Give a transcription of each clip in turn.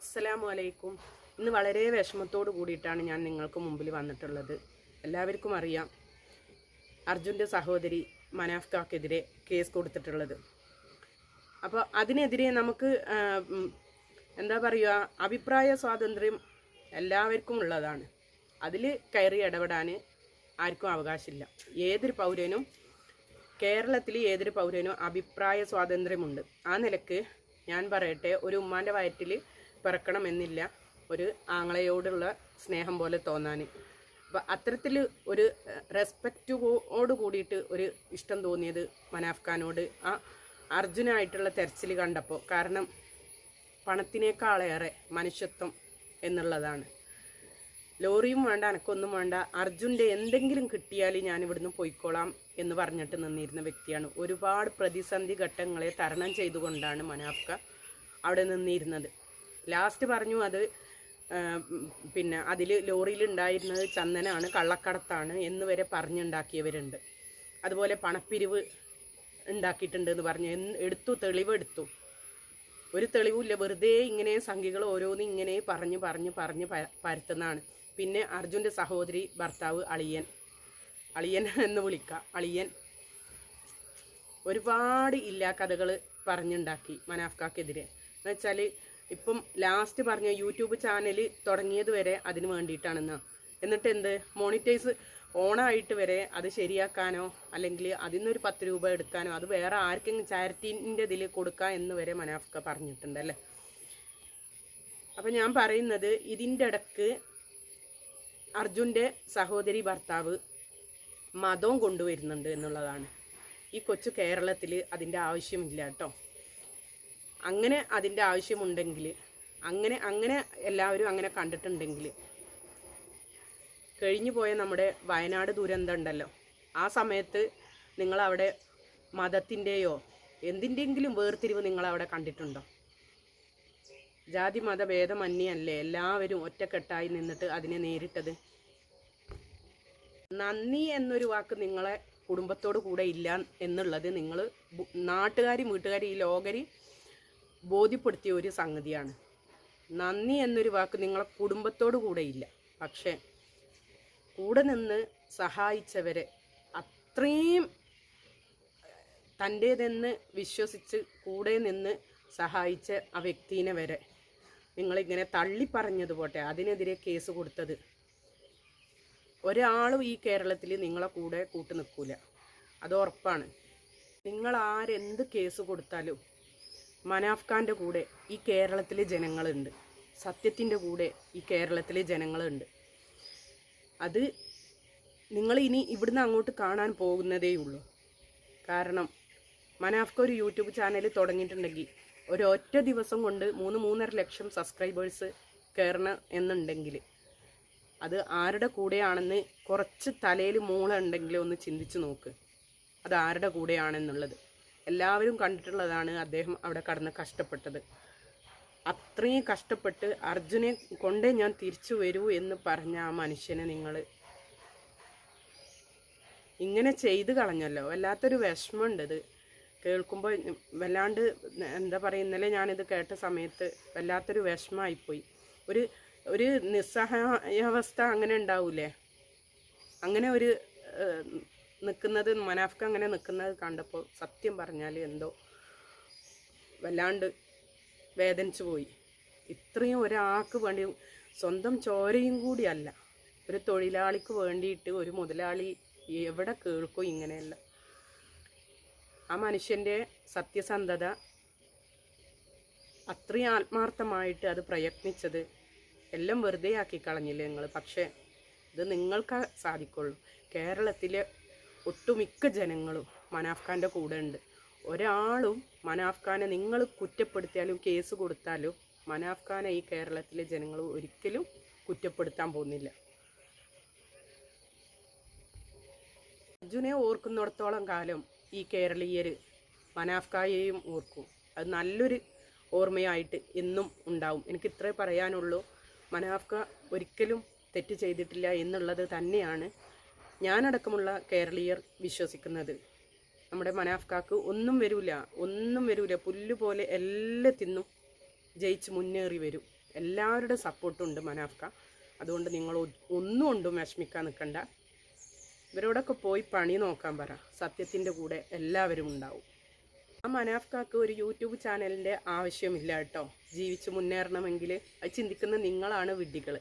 അസ്സലാമു അലൈക്കും ഇന്ന് വളരെ വിഷമത്തോട് കൂടിയിട്ടാണ് ഞാൻ നിങ്ങൾക്ക് മുമ്പിൽ വന്നിട്ടുള്ളത്. എല്ലാവർക്കും അറിയാം അർജുന്റെ സഹോദരി മനാഫ് കാക്കെതിരെ കേസ് കൊടുത്തിട്ടുള്ളത്. അപ്പോൾ അതിനെതിരെ നമുക്ക് എന്താ പറയുക അഭിപ്രായ സ്വാതന്ത്ര്യം എല്ലാവർക്കും ഉള്ളതാണ്. അതിൽ കയറി ഇടപെടാൻ ആർക്കും അവകാശമില്ല. ഏതൊരു പൗരനും കേരളത്തിൽ ഏതൊരു പൗരനും അഭിപ്രായ സ്വാതന്ത്ര്യമുണ്ട്. ആ നിലയ്ക്ക് ഞാൻ പറയട്ടെ ഒരു ഉമ്മാന്റെ വയറ്റിൽ പിറക്കണമെന്നില്ല. ഒരു ആങ്ങളയോടുള്ള സ്നേഹം പോലെ തോന്നാൻ അപ്പം അത്തരത്തിൽ ഒരു റെസ്പെക്റ്റോട് കൂടിയിട്ട് ഒരു ഇഷ്ടം തോന്നിയത് മനാഫ് ഖാനോട്. ആ അർജുനായിട്ടുള്ള തെരച്ചിൽ കണ്ടപ്പോൾ കാരണം പണത്തിനേക്കാളേറെ മനുഷ്യത്വം എന്നുള്ളതാണ്. ലോറിയും വേണ്ട അനക്കൊന്നും വേണ്ട അർജുന്റെ എന്തെങ്കിലും കിട്ടിയാൽ ഞാൻ ഇവിടുന്ന് പോയിക്കോളാം എന്ന് പറഞ്ഞിട്ട് നിന്നിരുന്ന വ്യക്തിയാണ്. ഒരുപാട് പ്രതിസന്ധി ഘട്ടങ്ങളെ തരണം ചെയ്തുകൊണ്ടാണ് മനാഫ്ക അവിടെ നിന്നിരുന്നത്. ലാസ്റ്റ് പറഞ്ഞു അത് പിന്നെ അതിൽ ലോറിയിൽ ഉണ്ടായിരുന്നത് ചന്ദനാണ് കള്ളക്കടത്താണ് എന്ന് വരെ പറഞ്ഞുണ്ടാക്കിയവരുണ്ട്. അതുപോലെ പണപ്പിരിവ് ഉണ്ടാക്കിയിട്ടുണ്ട് എന്ന് പറഞ്ഞു. എടുത്തു തെളിവെടുത്തു. ഒരു തെളിവുമില്ല. വെറുതെ ഇങ്ങനെ സംഖ്യകൾ ഓരോന്ന് ഇങ്ങനെ പറഞ്ഞ് പറഞ്ഞ് പറഞ്ഞ് പരത്തുന്നതാണ്. പിന്നെ അർജുന്റെ സഹോദരി ഭർത്താവ് അളിയൻ. അളിയൻ എന്ന് വിളിക്കാം. അളിയൻ. ഒരുപാട് ഇല്ലാ കഥകൾ പറഞ്ഞുണ്ടാക്കി മനാഫ്കാക്കെതിരെ. എന്ന് വെച്ചാൽ ഇപ്പം ലാസ്റ്റ് പറഞ്ഞ യൂട്യൂബ് ചാനൽ തുടങ്ങിയത് വരെ അതിന് വേണ്ടിയിട്ടാണെന്ന്. എന്നിട്ട് എന്ത് മോണിറ്റൈസ് ഓണായിട്ട് വരെ അത് ശരിയാക്കാനോ അല്ലെങ്കിൽ അതിൽ നിന്നൊരു പത്ത് രൂപ എടുക്കാനോ അത് വേറെ ആർക്കെങ്കിലും ചാരിറ്റീന്റെ ഇതിൽ കൊടുക്കാം എന്ന് വരെ മനാഫ്ക പറഞ്ഞിട്ടുണ്ടല്ലേ അപ്പം ഞാൻ പറയുന്നത് ഇതിന്റെ ഇടയ്ക്ക് അർജുന്റെ സഹോദരി ഭർത്താവ് മതവും കൊണ്ടുവരുന്നുണ്ട് എന്നുള്ളതാണ്. ഈ കൊച്ചു കേരളത്തിൽ അതിന്റെ ആവശ്യമില്ല കേട്ടോ. അങ്ങനെ അതിന്റെ ആവശ്യമുണ്ടെങ്കിൽ അങ്ങനെ അങ്ങനെ എല്ലാവരും അങ്ങനെ കണ്ടിട്ടുണ്ടെങ്കിൽ കഴിഞ്ഞു പോയ നമ്മുടെ വയനാട് ദുരന്തം ഉണ്ടല്ലോ. ആ സമയത്ത് നിങ്ങളവിടെ മതത്തിന്റെയോ എന്തിന്റെങ്കിലും വേർതിരിവ് നിങ്ങളവിടെ കണ്ടിട്ടുണ്ടോ? ജാതി മത ഭേദമന്യല്ലേ എല്ലാവരും ഒറ്റക്കെട്ടായി നിന്നിട്ട് അതിനെ നേരിട്ടത്? നന്ദി എന്നൊരു വാക്ക് നിങ്ങളെ കുടുംബത്തോട് കൂടെ ഇല്ല എന്നുള്ളത് നിങ്ങൾ നാട്ടുകാരും വീട്ടുകാരും ഈ ലോകരി ബോധ്യപ്പെടുത്തിയ ഒരു സംഗതിയാണ്. നന്ദി എന്നൊരു വാക്ക് നിങ്ങളെ കുടുംബത്തോട് കൂടെ ഇല്ല. പക്ഷേ കൂടെ നിന്ന് സഹായിച്ചവരെ അത്രയും തന്റേതെന്ന് വിശ്വസിച്ച് കൂടെ നിന്ന് സഹായിച്ച ആ വ്യക്തിനെ വരെ നിങ്ങളിങ്ങനെ തള്ളി പറഞ്ഞത് പോട്ടെ അതിനെതിരെ കേസ് കൊടുത്തത്. ഒരാളും ഈ കേരളത്തിൽ നിങ്ങളെ കൂടെ കൂട്ടു നിൽക്കൂല അത് ഉറപ്പാണ്. നിങ്ങൾ ആരെന്ത് കേസ് കൊടുത്താലും മനാഫ് ഖാന്റെ കൂടെ ഈ കേരളത്തിലെ ജനങ്ങളുണ്ട്. സത്യത്തിന്റെ കൂടെ ഈ കേരളത്തിലെ ജനങ്ങളുണ്ട്. അത് നിങ്ങൾ ഇനി ഇവിടുന്ന് അങ്ങോട്ട് കാണാൻ പോകുന്നതേ ഉള്ളൂ. കാരണം മനാഫ്ക ഒരു യൂട്യൂബ് ചാനൽ തുടങ്ങിയിട്ടുണ്ടെങ്കിൽ ഒരൊറ്റ ദിവസം കൊണ്ട് മൂന്ന് മൂന്നര ലക്ഷം സബ്സ്ക്രൈബേഴ്സ് കയറണം എന്നുണ്ടെങ്കിൽ അത് ആരുടെ കൂടെയാണെന്ന് കുറച്ച് തലയിൽ മൂള ഒന്ന് ചിന്തിച്ച് നോക്ക്. അത് ആരുടെ കൂടെയാണെന്നുള്ളത്. എല്ലാവരും കണ്ടിട്ടുള്ളതാണ് അദ്ദേഹം അവിടെ കടന്ന് കഷ്ടപ്പെട്ടത്. അത്രയും കഷ്ടപ്പെട്ട് അർജുനെ കൊണ്ടേ ഞാൻ തിരിച്ചു വരൂ എന്ന് പറഞ്ഞ ആ മനുഷ്യനെ നിങ്ങൾ ഇങ്ങനെ ചെയ്ത് കളഞ്ഞല്ലോ. വല്ലാത്തൊരു വിഷമമുണ്ട് ഇത്. കേൾക്കുമ്പോൾ വല്ലാണ്ട് എന്താ പറയുക ഇന്നലെ ഞാനിത് കേട്ട സമയത്ത് വല്ലാത്തൊരു വിഷമമായിപ്പോയി. ഒരു ഒരു നിസ്സഹായാവസ്ഥ അങ്ങനെ ഉണ്ടാവൂലേ? അങ്ങനെ ഒരു നിൽക്കുന്നത് മനാഫ്ക അങ്ങനെ നിൽക്കുന്നത് കണ്ടപ്പോൾ സത്യം പറഞ്ഞാൽ എന്തോ വല്ലാണ്ട് വേദനിച്ചു പോയി. ഇത്രയും ഒരാൾക്ക് വേണ്ടി സ്വന്തം ചോരയും കൂടിയല്ല ഒരു തൊഴിലാളിക്ക് വേണ്ടിയിട്ട് ഒരു മുതലാളി എവിടെ കേൾക്കും ഇങ്ങനെയല്ല. ആ മനുഷ്യന്റെ സത്യസന്ധത അത്രയും ആത്മാർത്ഥമായിട്ട് അത് പ്രയത്നിച്ചത് എല്ലാം വെറുതെ ആക്കി കളഞ്ഞില്ലേ നിങ്ങൾ? പക്ഷേ ഇത് നിങ്ങൾക്ക് സാധിക്കുള്ളൂ. കേരളത്തിലെ ഒട്ടുമിക്ക ജനങ്ങളും മനാഫ് ഖാന്റെ കൂടെ ഉണ്ട് ഒരാളും മനാഫ്ഖാനെ നിങ്ങൾ കുറ്റപ്പെടുത്തിയാലും കേസ് കൊടുത്താലും മനാഫ്ഖാനെ ഈ കേരളത്തിലെ ജനങ്ങൾ ഒരിക്കലും കുറ്റപ്പെടുത്താൻ പോകുന്നില്ല. അർജുനെ ഓർക്കുന്നിടത്തോളം കാലം ഈ കേരളീയർ മനാഫ്ഖായെയും ഓർക്കും. അത് നല്ലൊരു ഓർമ്മയായിട്ട് എന്നും ഉണ്ടാവും. എനിക്ക് ഇത്രേ പറയാനുള്ളൂ. മനാഫ്ക ഒരിക്കലും തെറ്റ് ചെയ്തിട്ടില്ല എന്നുള്ളത് തന്നെയാണ് ഞാനടക്കമുള്ള കേരളീയർ വിശ്വസിക്കുന്നത് നമ്മുടെ മനാഫ്കാക്ക് ഒന്നും വരൂല ഒന്നും വരൂല. പുല്ല് പോലെ എല്ലാത്തിന്നും ജയിച്ച് മുന്നേറി വരും. എല്ലാവരുടെ സപ്പോർട്ടുണ്ട് മനാഫ്ക അതുകൊണ്ട് നിങ്ങൾ ഒന്നും കൊണ്ടും വിഷമിക്കാൻ നിൽക്കണ്ട. ഇവരോടൊക്കെ പോയി പണി നോക്കാൻ പറ. സത്യത്തിന്റെ കൂടെ എല്ലാവരും ഉണ്ടാവും. ആ മനാഫ്കാക്ക് ഒരു യൂട്യൂബ് ചാനലിന്റെ ആവശ്യമില്ല കേട്ടോ. ജീവിച്ച് മുന്നേറണമെങ്കിൽ അത് ചിന്തിക്കുന്ന നിങ്ങളാണ് വിഡ്ഢികൾ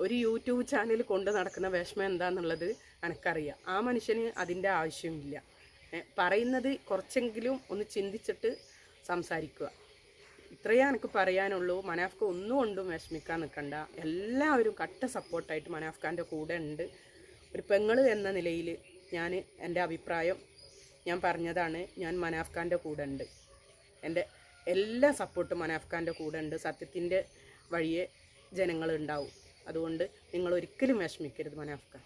ഒരു യൂട്യൂബ് ചാനൽ കൊണ്ട് നടക്കുന്ന വിഷമം എന്താണെന്നുള്ളത് എനിക്കറിയാം ആ മനുഷ്യന് അതിന്റെ ആവശ്യമില്ല. പറയുന്നത് കുറച്ചെങ്കിലും ഒന്ന് ചിന്തിച്ചിട്ട് സംസാരിക്കുക. ഇത്രയേ എനിക്ക് പറയാനുള്ളൂ. മനാഫ്ക ഒന്നും കൊണ്ടും വിഷമിക്കാൻ നിൽക്കണ്ട. എല്ലാവരും കട്ട സപ്പോർട്ടായിട്ട് മനാഫ്ഖാന്റെ കൂടെ ഉണ്ട്. ഒരു പെങ്ങൾ എന്ന നിലയിൽ ഞാൻ എന്റെ അഭിപ്രായം ഞാൻ പറഞ്ഞതാണ്. ഞാൻ മനാഫ്ഖാന്റെ കൂടെ ഉണ്ട്. എന്റെ എല്ലാ സപ്പോർട്ടും മനാഫ്ഖാന്റെ കൂടെ ഉണ്ട്. സത്യത്തിന്റെ വഴിയെ ജനങ്ങളുണ്ടാവും. അതുകൊണ്ട് നിങ്ങൾ ഒരിക്കലും വിഷമിക്കരുത് മനാഫ്ഖാൻ